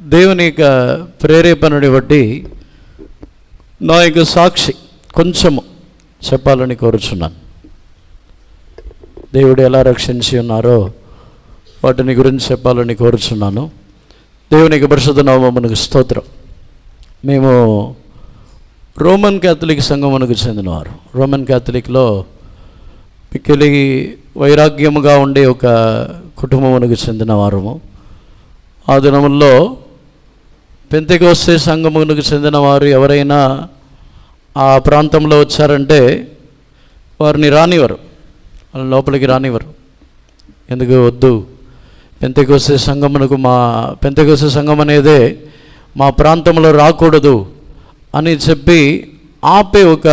దేవుని యొక్క ప్రేరేపణని బట్టి నా యొక్క సాక్షి కొంచెము చెప్పాలని కోరుచున్నాను. దేవుడు ఎలా రక్షించి ఉన్నారో వాటిని గురించి చెప్పాలని కోరుచున్నాను. దేవుని యొక్క పరిశుద్ధ నామమునకు స్తోత్రం. మేము రోమన్ క్యాథలిక్ సంఘమునకు చెందినవారు. రోమన్ క్యాథలిక్లో మిక్కిలి వైరాగ్యముగా ఉండే ఒక కుటుంబమునకు చెందిన వారము. ఆ దినముల్లో పెంతెకొస్తే సంఘమునకు చెందిన వారు ఎవరైనా ఆ ప్రాంతంలో వచ్చారంటే వారిని రానివ్వరు. వాళ్ళ లోపలికి రానివ్వరు. ఎందుకు వద్దు? పెంతెకొస్తే సంఘమునకు మా పెంతెకొస్తే సంఘం అనేదే మా ప్రాంతంలో రాకూడదు అని చెప్పి ఆపే ఒక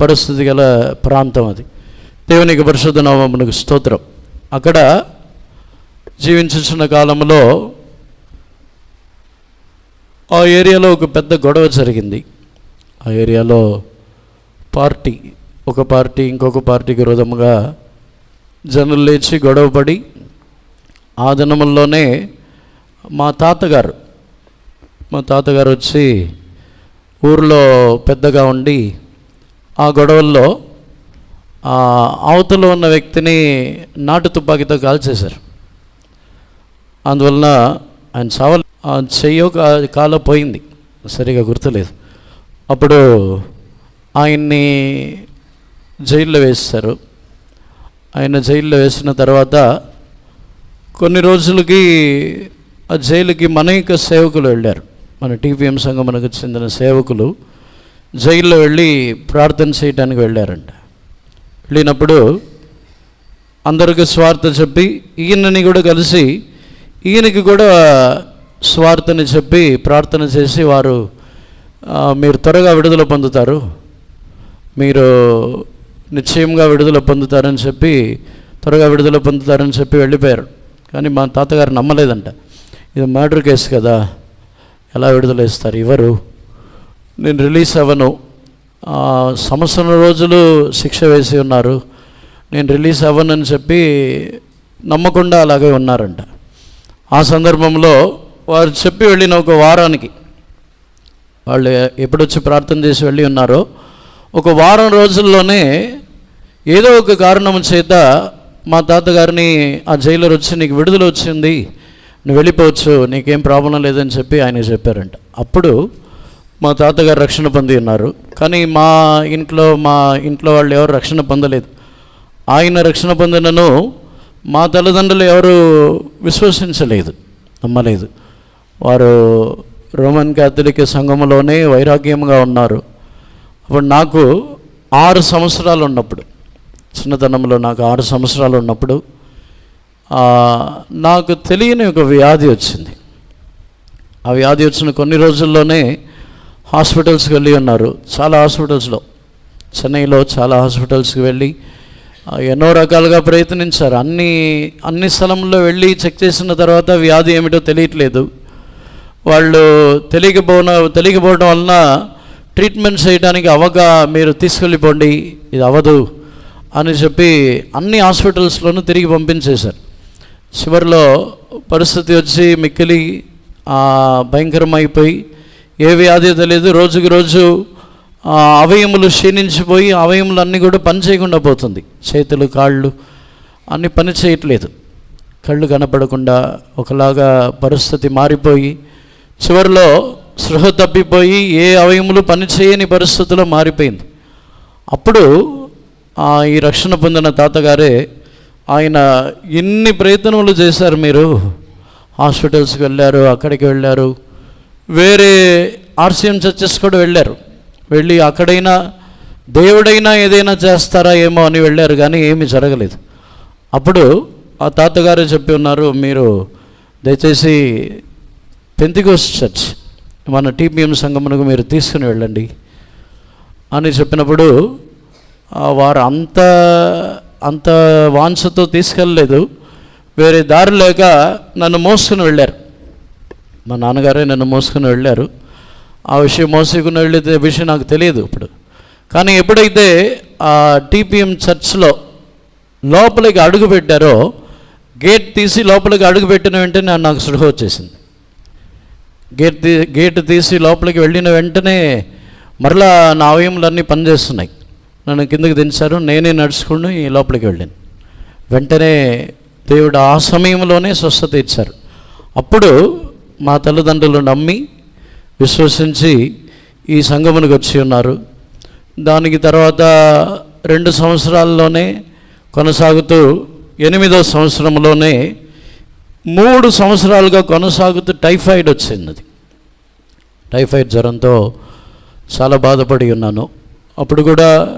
పరిస్థితి గల ప్రాంతం అది. దేవునికి పరిశుద్ధ నామమునకు స్తోత్రం. అక్కడ జీవించుచున్న కాలంలో ఆ ఏరియాలో ఒక పెద్ద గొడవ జరిగింది. ఆ ఏరియాలో పార్టీ ఒక పార్టీ ఇంకొక పార్టీకి విరోధముగా జనులు లేచి గొడవపడి ఆ దినముల్లోనే మా తాతగారు మా తాతగారు వచ్చి ఊర్లో పెద్దగా ఉండి ఆ గొడవల్లో ఆ ఉన్న వ్యక్తిని నాటు తుపాకీతో కాల్చేశారు. అందువలన ఆయన చావలే చెయ్యో కా- కాలో పోయింది. సరిగా గుర్తులేదు. అప్పుడు ఆయన్ని జైల్లో వేస్తారు. ఆయన జైల్లో వేసిన తర్వాత కొన్ని రోజులకి ఆ జైలుకి మన యొక్క సేవకులు వెళ్ళారు. మన టీపీఎం సంఘమునకు చెందిన సేవకులు జైల్లో వెళ్ళి ప్రార్థన చేయడానికి వెళ్ళారంట. వెళ్ళినప్పుడు అందరికి స్వార్థ చెప్పి ఈయనని కూడా కలిసి ఈయనకి కూడా స్వార్థని చెప్పి ప్రార్థన చేసి వారు మీరు త్వరగా విడుదల పొందుతారు. మీరు నిశ్చయంగా విడుదల పొందుతారని చెప్పి త్వరగా విడుదల పొందుతారని చెప్పి వెళ్ళిపోయారు. కానీ మా తాతగారు నమ్మలేదంట. ఇది మర్డర్ కేసు కదా ఎలా విడుదల ఇస్తారు ఇవ్వరు నేను రిలీజ్ అవ్వను. సంవత్సరం రోజులు శిక్ష వేసి ఉన్నారు. నేను రిలీజ్ అవ్వనని చెప్పి నమ్మకుండా అలాగే ఉన్నారంట. ఆ సందర్భంలో వారు చెప్పి వెళ్ళిన ఒక వారానికి వాళ్ళు ఎప్పుడొచ్చి ప్రార్థన చేసి వెళ్ళి ఉన్నారో ఒక వారం రోజుల్లోనే ఏదో ఒక కారణం చేత మా తాతగారిని ఆ జైలర్ వచ్చి నీకు విడుదల వచ్చింది నువ్వు వెళ్ళిపోవచ్చు నీకేం ప్రాబ్లం లేదని చెప్పి ఆయన చెప్పారంట. అప్పుడు మా తాతగారు రక్షణ పొంది ఉన్నారు. కానీ మా ఇంట్లో మా ఇంట్లో వాళ్ళు ఎవరు రక్షణ పొందలేదు. ఆయన రక్షణ పొందినను మా తల్లిదండ్రులు ఎవరు విశ్వసించలేదు నమ్మలేదు. వారు రోమన్ క్యాథలిక్ సంఘములోనే వైరాగ్యంగా ఉన్నారు. అప్పుడు నాకు ఆరు సంవత్సరాలు ఉన్నప్పుడు చిన్నతనంలో నాకు ఆరు సంవత్సరాలు ఉన్నప్పుడు నాకు తెలియని ఒక వ్యాధి వచ్చింది. ఆ వ్యాధి వచ్చిన కొన్ని రోజుల్లోనే హాస్పిటల్స్కి వెళ్ళి ఉన్నారు. చాలా హాస్పిటల్స్లో చెన్నైలో చాలా హాస్పిటల్స్కి వెళ్ళి ఎన్నో రకాలుగా ప్రయత్నించారు. అన్ని అన్ని స్థలంలో వెళ్ళి చెక్ చేసిన తర్వాత వ్యాధి ఏమిటో తెలియట్లేదు. వాళ్ళు తెలియకపోవడం తెలియకపోవడం వలన ట్రీట్మెంట్ చేయడానికి అవగా మీరు తీసుకెళ్ళిపోండి ఇది అవ్వదు అని చెప్పి అన్ని హాస్పిటల్స్లోనూ తిరిగి పంపించేశారు. చివరిలో పరిస్థితి వచ్చి మిక్కిలి భయంకరమైపోయి ఏ వ్యాధి తెలియదు రోజుకి రోజు అవయములు క్షీణించిపోయి అవయములు అన్నీ కూడా పని చేయకుండా పోతుంది. చేతులు కాళ్ళు అన్నీ పని చేయట్లేదు. కళ్ళు కనపడకుండా ఒకలాగా పరిస్థితి మారిపోయి చివరిలో సృహ తప్పిపోయి ఏ అవయములు పనిచేయని పరిస్థితిలో మారిపోయింది. అప్పుడు ఆ, ఈ రక్షణ పొందిన తాతగారే ఆయన ఎన్ని ప్రయత్నములు చేశారు మీరు? హాస్పిటల్స్కి వెళ్ళారు అక్కడికి వెళ్ళారు వేరే ఆర్సీఎం చర్చెస్ కూడా వెళ్ళారు. వెళ్ళి అక్కడైనా దేవుడైనా ఏదైనా చేస్తారా ఏమో అని వెళ్ళారు కానీ ఏమీ జరగలేదు. అప్పుడు ఆ తాతగారు చెప్పి ఉన్నారు మీరు దయచేసి పెంతికోస్ చర్చ్ మన టీపీఎం సంఘమునకు మీరు తీసుకుని వెళ్ళండి. అని చెప్పినప్పుడు వారు అంత అంత వాంఛతో తీసుకెళ్ళలేదు. వేరే దారి లేక నన్ను మోసుకుని వెళ్ళారు. మా నాన్నగారే నన్ను మోసుకుని వెళ్ళారు. ఆ విషయం మోసుకుని వెళ్ళే విషయం నాకు తెలియదు ఇప్పుడు. కానీ ఎప్పుడైతే ఆ టీపీఎం చర్చ్లో లోపలికి అడుగు పెట్టారో గేట్ తీసి లోపలికి అడుగు పెట్టిన వెంటనే నాకు సృహ వచ్చేసింది. గేట్ తీ గేటు తీసి లోపలికి వెళ్ళిన వెంటనే మరలా నా అవయములన్నీ పనిచేస్తున్నాయి. నన్ను కిందకి దించారు. నేనే నడుచుకుని లోపలికి వెళ్ళాను. వెంటనే దేవుడు ఆ సమయంలోనే స్వస్థత ఇచ్చారు అప్పుడు మా తల్లిదండ్రులు నమ్మి విశ్వసించి ఈ సంగమునికి వచ్చి ఉన్నారు. దానికి తర్వాత రెండు సంవత్సరాల్లోనే కొనసాగుతూ ఎనిమిదో సంవత్సరంలోనే మూడు సంవత్సరాలుగా కొనసాగుతూ టైఫాయిడ్ వచ్చింది. అది టైఫాయిడ్ జ్వరంతో చాలా బాధపడి ఉన్నాను. అప్పుడు కూడా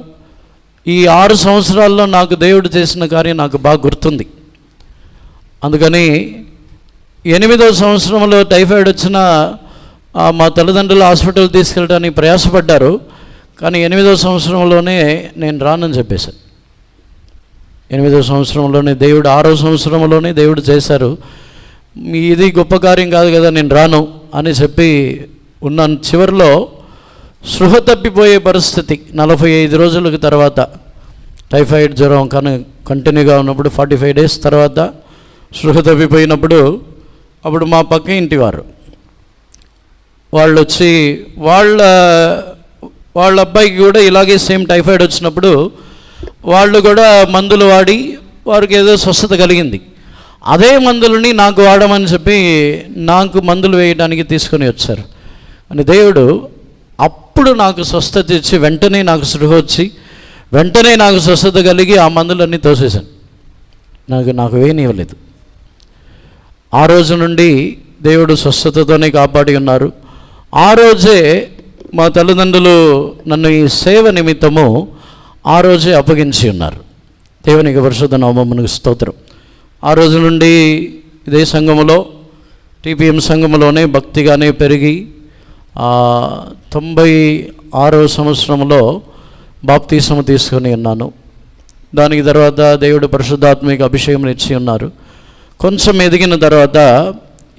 ఈ ఆరు సంవత్సరాల్లో నాకు దేవుడు చేసిన కార్యం నాకు బాగా గుర్తుంది. అందుకని ఎనిమిదో సంవత్సరంలో టైఫాయిడ్ వచ్చిన మా తల్లిదండ్రులు హాస్పిటల్ తీసుకెళ్ళడానికి ప్రయాసపడ్డారు. కానీ ఎనిమిదో సంవత్సరంలోనే నేను రానని చెప్పేశాను ఎనిమిదో సంవత్సరంలోనే దేవుడు ఆరో సంవత్సరంలోనే దేవుడు చేశారు. మీ ఇది గొప్ప కార్యం కాదు కదా నేను రాను అని చెప్పి ఉన్నాను. చివరిలో సృహ తప్పిపోయే పరిస్థితి నలభై ఐదు రోజులకు తర్వాత. టైఫాయిడ్ జ్వరం కానీ కంటిన్యూగా ఉన్నప్పుడు ఫార్టీ ఫైవ్ డేస్ తర్వాత సృహ తప్పిపోయినప్పుడు అప్పుడు మా పక్క ఇంటి వారు. వాళ్ళు వచ్చి వాళ్ళ వాళ్ళ అబ్బాయికి కూడా ఇలాగే సేమ్ టైఫాయిడ్ వచ్చినప్పుడు వాళ్ళు కూడా మందులు వాడి వారికి ఏదో స్వస్థత కలిగింది. అదే మందులని నాకు వాడమని చెప్పి నాకు మందులు వేయడానికి తీసుకొని వచ్చారు. అని దేవుడు అప్పుడు నాకు స్వస్థత ఇచ్చి వెంటనే నాకు సృహ వచ్చి వెంటనే నాకు స్వస్థత కలిగి ఆ మందులన్నీ తోసేశాను. నాకు నాకు వేయనివ్వలేదు. ఆ రోజు నుండి దేవుడు స్వస్థతతోనే కాపాడి ఉన్నారు. ఆ రోజే మా తల్లిదండ్రులు నన్ను ఈ సేవ నిమిత్తము ఆ రోజే అప్పగించి ఉన్నారు. దేవునికి పరిశుద్ధ నామమునకు స్తోత్రం. ఆ రోజు నుండి ఇదే సంఘములో టీపీఎం సంఘములోనే భక్తిగానే పెరిగి తొంభై ఆరో సంవత్సరంలో బాప్తీసము తీసుకొని ఉన్నాను. దానికి తర్వాత దేవుడు పరిశుద్ధాత్మిక అభిషేకం ఇచ్చి ఉన్నారు. కొంచెం ఎదిగిన తర్వాత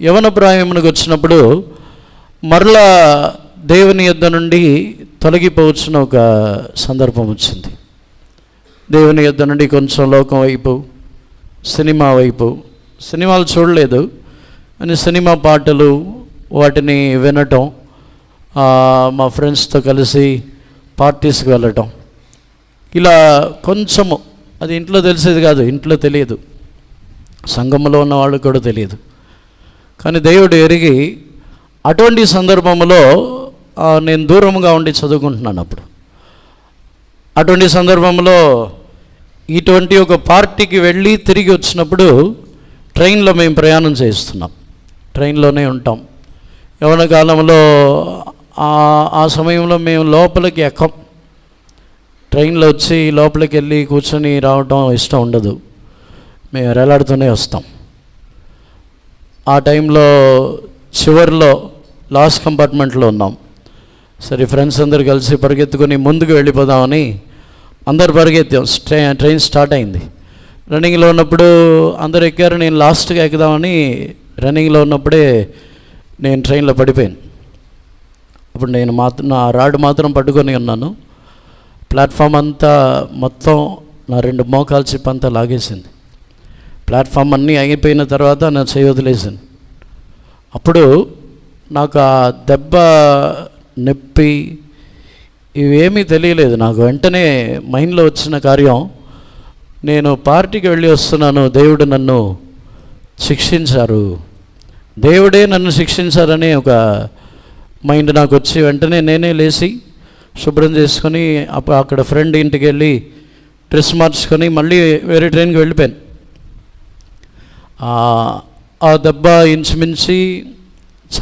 యవనప్రాయమునకు వచ్చినప్పుడు మరలా దేవుని యొద్ద నుండి తొలగిపోవచ్చిన ఒక సందర్భం వచ్చింది. దేవుని యుద్ధ నుండి కొంచెం లోకం వైపు సినిమా వైపు. సినిమాలు చూడలేదు అని సినిమా పాటలు వాటిని వినటం మా ఫ్రెండ్స్తో కలిసి పార్టీస్కి వెళ్ళటం. ఇలా కొంచెము అది ఇంట్లో తెలిసేది కాదు ఇంట్లో తెలియదు. సంఘంలో ఉన్న వాళ్ళకి కూడా తెలియదు. కానీ దేవుడు ఎరిగి అటువంటి సందర్భంలో నేను దూరంగా ఉండి చదువుకుంటున్నాను అప్పుడు. అటువంటి సందర్భంలో ఇటువంటి ఒక పార్టీకి వెళ్ళి తిరిగి వచ్చినప్పుడు ట్రైన్లో మేము ప్రయాణం చేస్తున్నాం ట్రైన్లోనే ఉంటాం. యవన కాలంలో ఆ- సమయంలో మేము లోపలికి ఎక్కం. ట్రైన్లో వచ్చి లోపలికి వెళ్ళి కూర్చొని రావడం ఇష్టం ఉండదు. మేము రెలాడుతూనే వస్తాం. ఆ టైంలో చివరిలో లాస్ట్ కంపార్ట్మెంట్లో ఉన్నాం. సరే ఫ్రెండ్స్ అందరు కలిసి పరిగెత్తుకొని ముందుకు వెళ్ళిపోదామని అందరు పరిగెత్తాం. ట్రైన్ ట్రైన్ స్టార్ట్ అయింది. రన్నింగ్లో ఉన్నప్పుడు అందరు ఎక్కారు నేను లాస్ట్గా ఎక్కుదామని రన్నింగ్లో ఉన్నప్పుడే నేను ట్రైన్లో పడిపోయాను. అప్పుడు నేను మాత్రం నా రాడ్ మాత్రం పట్టుకొని ఉన్నాను. ప్లాట్ఫామ్ అంతా మొత్తం నా రెండు మోకాలు చిప్ అంతా లాగేసింది. ప్లాట్ఫామ్ అన్నీ అయిపోయిన తర్వాత నా చేయి వదిలేసింది అప్పుడు నాకు ఆ దెబ్బ నొప్పి ఇవేమీ తెలియలేదు. నాకు వెంటనే మైండ్లో వచ్చిన కార్యం నేను పార్టీకి వెళ్ళి వస్తున్నాను దేవుడు నన్ను శిక్షించారు. దేవుడే నన్ను శిక్షించారని ఒక మైండ్ నాకు వచ్చి వెంటనే నేనే లేచి శుభ్రం చేసుకొని అప్పుడు అక్కడ ఫ్రెండ్ ఇంటికి వెళ్ళి డ్రెస్ మార్చుకొని మళ్ళీ వేరే ట్రైన్కి వెళ్ళిపోయాను. ఆ- దెబ్బ ఇంచుమించి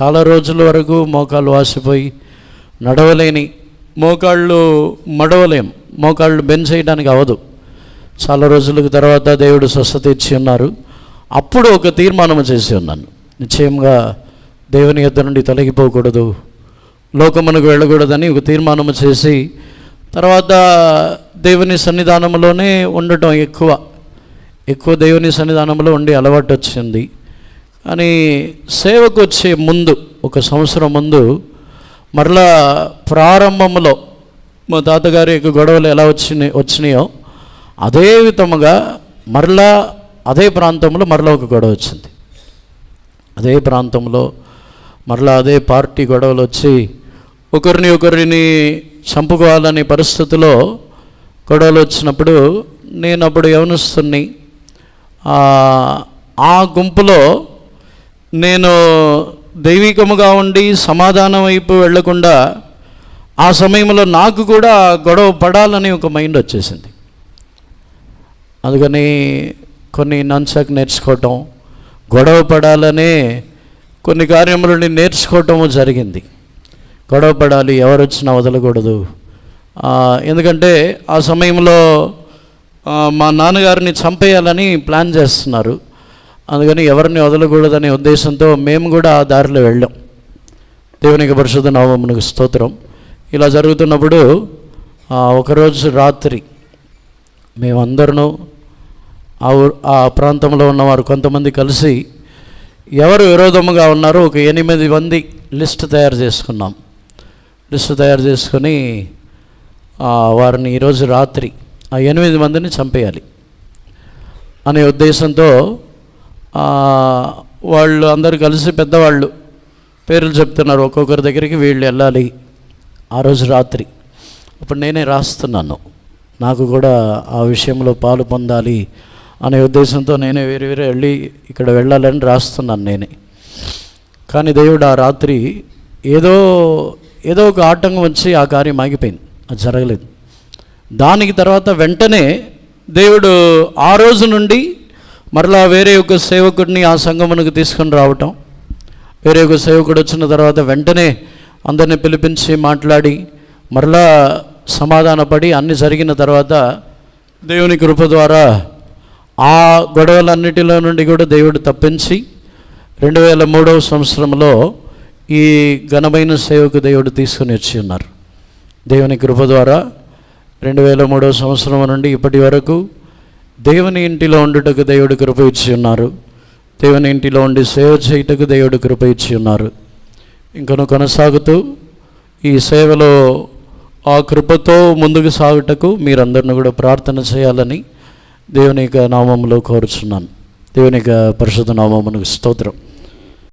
చాలా రోజుల వరకు మోకాలు వాసిపోయి నడవలేని మోకాళ్ళు మడవలేం మోకాళ్ళు బెండ్ చేయడానికి అవ్వదు చాలా రోజుల తర్వాత దేవుడు స్వస్థత ఇచ్చి ఉన్నారు. అప్పుడు ఒక తీర్మానం చేసి ఉన్నాను. నిశ్చయంగా దేవుని యొద్ద నుండి తొలగిపోకూడదు లోకమునకు వెళ్ళకూడదని ఒక తీర్మానం చేసి తర్వాత దేవుని సన్నిధానంలోనే ఉండటం ఎక్కువ. ఎక్కువ దేవుని సన్నిధానంలో ఉండి అలవాటు వచ్చింది కానీ సేవకు వచ్చే ముందు ఒక సంవత్సరం ముందు మరలా ప్రారంభంలో మా తాతగారి యొక్క గొడవలు ఎలా వచ్చినాయి వచ్చినాయో అదే విధముగా మరలా అదే ప్రాంతంలో మరలా ఒక గొడవ వచ్చింది. అదే ప్రాంతంలో మరలా అదే పార్టీ గొడవలు వచ్చి ఒకరిని ఒకరిని చంపుకోవాలనే పరిస్థితిలో గొడవలు వచ్చినప్పుడు నేను అప్పుడు యవనిస్తుని ఆ గుంపులో నేను దైవికముగా ఉండి సమాధానం వైపు వెళ్ళకుండా ఆ సమయంలో నాకు కూడా గొడవ పడాలని ఒక మైండ్ వచ్చేసింది. అందుకని కొన్ని నన్సక్ నేర్చుకోవటం గొడవ పడాలనే కొన్ని కార్యములని నేర్చుకోవటము జరిగింది. గొడవ పడాలి ఎవరు వచ్చినా వదలకూడదు. ఎందుకంటే ఆ సమయంలో మా నాన్నగారిని చంపేయాలని ప్లాన్ చేస్తున్నారు. అందుకని ఎవరిని వదలకూడదనే ఉద్దేశంతో మేము కూడా ఆ దారిలో వెళ్ళాం. దేవునికి పరిశుద్ధ నామమునకు స్తోత్రం. ఇలా జరుగుతున్నప్పుడు ఒకరోజు రాత్రి మేమందరూ ఆ ఊ ఆ ప్రాంతంలో ఉన్నవారు కొంతమంది కలిసి ఎవరు విరోధముగా ఉన్నారో ఒక ఎనిమిది మంది లిస్ట్ తయారు చేసుకున్నాం. లిస్ట్ తయారు చేసుకొని వారిని ఈరోజు రాత్రి ఆ ఎనిమిది మందిని చంపేయాలి అనే ఉద్దేశంతో వాళ్ళు అందరు కలిసి పెద్దవాళ్ళు పేర్లు చెప్తున్నారు. ఒక్కొక్కరి దగ్గరికి వీళ్ళు వెళ్ళాలి ఆ రోజు రాత్రి. ఇప్పుడు నేనే రాస్తున్నాను. నాకు కూడా ఆ విషయంలో పాలు పొందాలి అనే ఉద్దేశంతో నేనే వేరే వేరే వెళ్ళి ఇక్కడ వెళ్ళాలని రాస్తున్నాను నేనే. కానీ దేవుడు ఆ రాత్రి ఏదో ఏదో ఒక ఆటంకం వచ్చి ఆ కార్యం ఆగిపోయింది. అది జరగలేదు. దానికి తర్వాత వెంటనే దేవుడు ఆ రోజు నుండి మరలా వేరే ఒక సేవకుడిని ఆ సంఘమునకు తీసుకొని రావటం. వేరే ఒక సేవకుడు వచ్చిన తర్వాత వెంటనే అందరిని పిలిపించి మాట్లాడి మరలా సమాధానపడి అన్ని జరిగిన తర్వాత దేవుని కృప ద్వారా ఆ గొడవలన్నిటిలో నుండి కూడా దేవుడు తప్పించి రెండు వేల మూడవ సంవత్సరంలో ఈ ఘనమైన సేవకు దేవుడు తీసుకుని వచ్చి ఉన్నారు. దేవుని కృప ద్వారా రెండు వేల మూడవ సంవత్సరం నుండి ఇప్పటి వరకు దేవుని ఇంటిలో ఉండుటకు దేవుడు కృప ఇచ్చి ఉన్నారు. దేవుని ఇంటిలో ఉండి సేవ చేయుటకు దేవుడు కృప ఇచ్చి ఉన్నారు. ఇంకను కొనసాగుతూ ఈ సేవలో ఆ కృపతో ముందుకు సాగుటకు మీరందరిని కూడా ప్రార్థన చేయాలని దేవుని యొక్క నామంలో కోరుచున్నాను. దేవుని యొక్క పరిశుద్ధ నామమునకు స్తోత్రం.